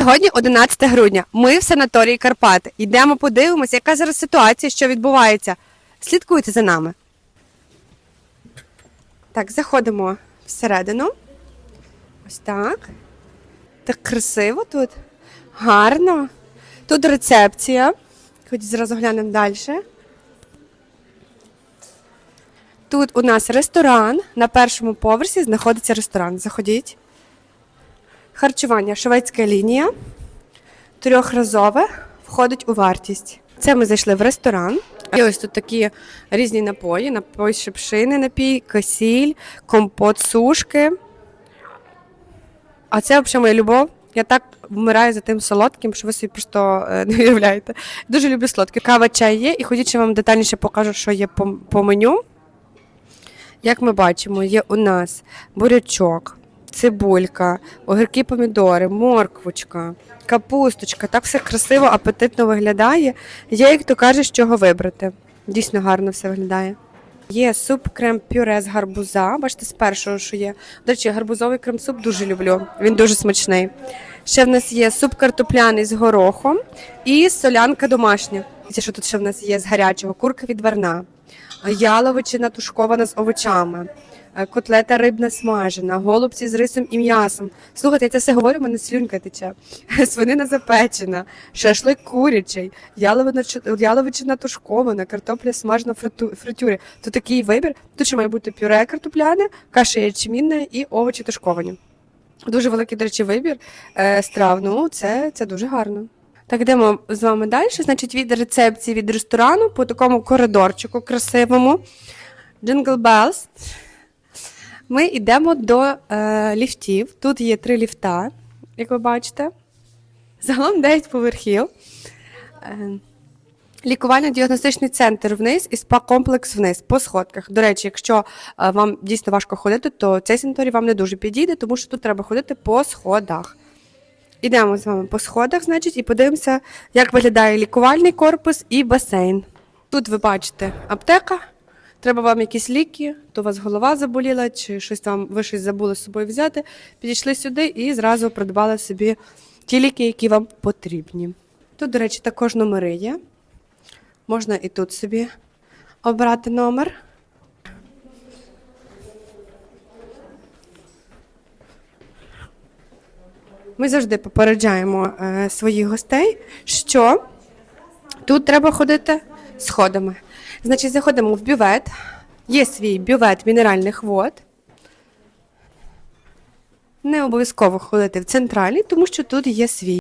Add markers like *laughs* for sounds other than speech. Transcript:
Сьогодні 11 грудня. Ми в санаторії Карпати. Йдемо подивимося, яка зараз ситуація, що відбувається. Слідкуйте за нами. Так, заходимо всередину. Ось так. Так красиво тут. Гарно. Тут рецепція. Хоч зразу глянемо далі. Тут у нас ресторан. На першому поверсі знаходиться ресторан. Заходіть. Харчування шведська лінія. Трьохразове входить у вартість. Це ми зайшли в ресторан. І ось тут такі різні напої: напій шипшини, напій, кисіль, компот сушки. А це взагалі моя любов. Я так вмираю за тим солодким, що ви собі просто е, не уявляєте. Дуже люблю солодке. Кава чай є, і ходіть, я вам детальніше покажу, що є по, по меню. Як ми бачимо, є у нас бурячок, цибулька, огірки, помідори, морквочка, капусточка. Так все красиво, апетитно виглядає. Є, як то каже, чого вибрати. Дійсно гарно все виглядає. Є суп крем пюре з гарбуза. Бачите, з першого, що є. До речі, гарбузовий крем-суп дуже люблю. Він дуже смачний. Ще в нас є суп картопляний з горохом і солянка домашня. Це що тут ще в нас є з гарячого? Курка відварна, яловичина тушкована з овочами, котлета рибна смажена, голубці з рисом і м'ясом. Слухайте, я це все говорю, мене слюнка тече. *laughs* Свинина запечена, шашлик курячий, яловичина тушкована, картопля смажена в фритюрі. Такий вибір. Тут ще має бути пюре картопляне, каша ячмінна і овочі тушковані. Дуже великий, до речі, вибір е, страв. Ну, це, це дуже гарно. Так, йдемо з вами далі. Значить, від рецепції від ресторану по такому коридорчику красивому. Jingle Bells. Ми йдемо до е, ліфтів. Тут є три ліфта, як ви бачите. Загалом 9 поверхів. Е, Лікувально-діагностичний центр вниз і спа-комплекс вниз по сходках. До речі, якщо е, вам дійсно важко ходити, то цей санаторій вам не дуже підійде, тому що тут треба ходити по сходах. Ідемо з вами по сходах, значить, і подивимося, як виглядає лікувальний корпус і басейн. Тут ви бачите аптека. Треба вам якісь ліки, то у вас голова заболіла, чи щось там ви щось забули з собою взяти. Підійшли сюди і зразу придбали собі ті ліки, які вам потрібні. Тут, до речі, також номери є. Можна і тут собі обрати номер. Ми завжди попереджаємо е, своїх гостей, що тут треба ходити сходами. Значить, заходимо в бювет. Є свій бювет мінеральних вод. Не обов'язково ходити в центральний, тому що тут є свій.